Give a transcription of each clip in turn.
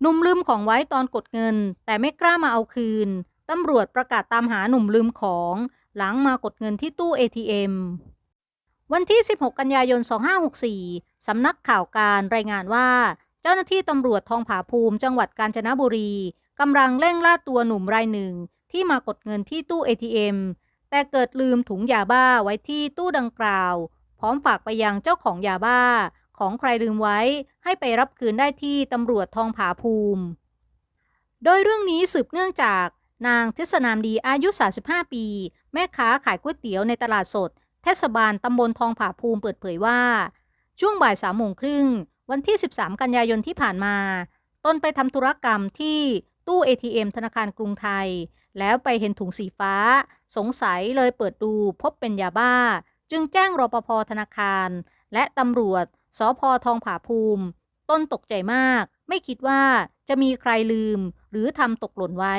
หนุ่มลืมของไว้ตอนกดเงิน แต่ไม่กล้ามาเอาคืน ตำรวจประกาศตามหาหนุ่มลืมของ หลังมากดเงินที่ตู้ ATM วันที่ 16 กันยายน 2564 สำนักข่าวการรายงานว่า เจ้าหน้าที่ตำรวจทองผาภูมิจังหวัดกาญจนบุรีกำลังเร่งล่าตัวหนุ่มรายหนึ่ง ที่มากดเงินที่ตู้ ATM แต่เกิดลืมถุงยาบ้าไว้ที่ตู้ดังกล่าว พร้อมฝากไปยังเจ้าของยาบ้า ของใครลืมไว้ให้ไปรับคืนได้ที่ตำรวจทองผาภูมิ โดยเรื่องนี้สืบเนื่องจากนางเทศนามดีอายุ 35 ปี แม่ค้าขายก๋วยเตี๋ยวในตลาดสด เทศบาลตำบลทองผาภูมิเปิดเผยว่า ช่วงบ่ายสามโมงครึ่ง วันที่ 13 กันยายนที่ผ่านมา ตนไปทำธุรกรรมที่ตู้ ATM ธนาคารกรุงไทย แล้วไปเห็นถุงสีฟ้า สงสัยเลยเปิดดูพบเป็นยาบ้า จึงแจ้งรปภธนาคาร และตำรวจ สพทองผาภูมิ ต้นตกใจมาก ไม่คิดว่าจะมีใครลืม หรือทำตกหล่นไว้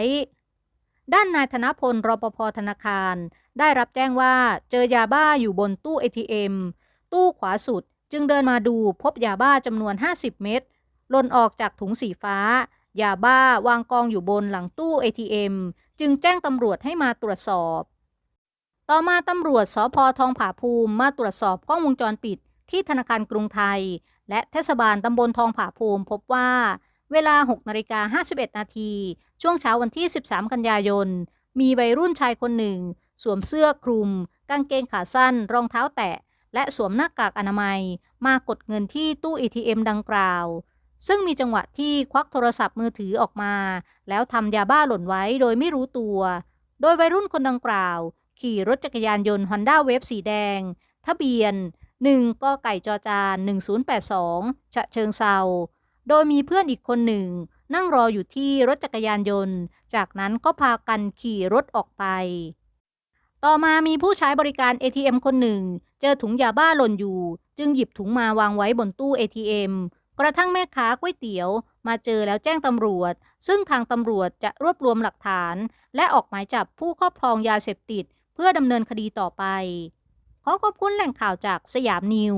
ด้านนายธนพลรปภธนาคาร ได้รับแจ้งว่าเจอยาบ้าอยู่บนตู้ ATM ตู้ขวาสุดจึงเดินมาดูพบยาบ้าจำนวน 50 เม็ดหล่นออกจากถุงสีฟ้า ยาบ้าวางกองอยู่บนหลังตู้ ATM จึงแจ้งตำรวจให้มาตรวจสอบ ต่อมาตำรวจสพทองผาภูมิมาตรวจสอบกล้องวงจรปิด ที่ธนาคารกรุงไทย และเทศบาลตำบลทองผาภูมิ พบว่าเวลา 6นาฬิกา51 นาที ช่วงเช้าวันที่ 13 กันยายน มีวัยรุ่นชายคนหนึ่ง สวมเสื้อคลุม กางเกงขาสั้น รองเท้าแตะ และสวมหน้ากากอนามัย มากดเงินที่ตู้ ATM ดังกล่าว ซึ่งมีจังหวะที่ควักโทรศัพท์มือถือออกมา แล้วทำยาบ้าหล่นไว้โดยไม่รู้ตัว โดยวัยรุ่นคนดังกล่าว ขี่รถจักรยานยนต์ Honda Wave สีแดง ทะเบียน 1กไก่จอจาน 1082 ฉะเชิงเซา โดยมีเพื่อนอีกคนหนึ่ง นั่งรออยู่ที่รถจักรยานยนต์ จากนั้นก็พากันขี่รถออกไป ต่อมามีผู้ใช้บริการ ATM คนหนึ่ง เจอถุงยาบ้าหล่นอยู่ จึงหยิบถุงมาวางไว้บนตู้ ATM กระทั่งแม่ค้าก๋วยเตี๋ยว มาเจอแล้วแจ้งตำรวจ ซึ่งทางตำรวจจะรวบรวมหลักฐาน และออกหมายจับผู้ครอบครองยาเสพติด เพื่อดำเนินคดีต่อไป ขอขอบคุณแหล่งข่าวจากสยามนิว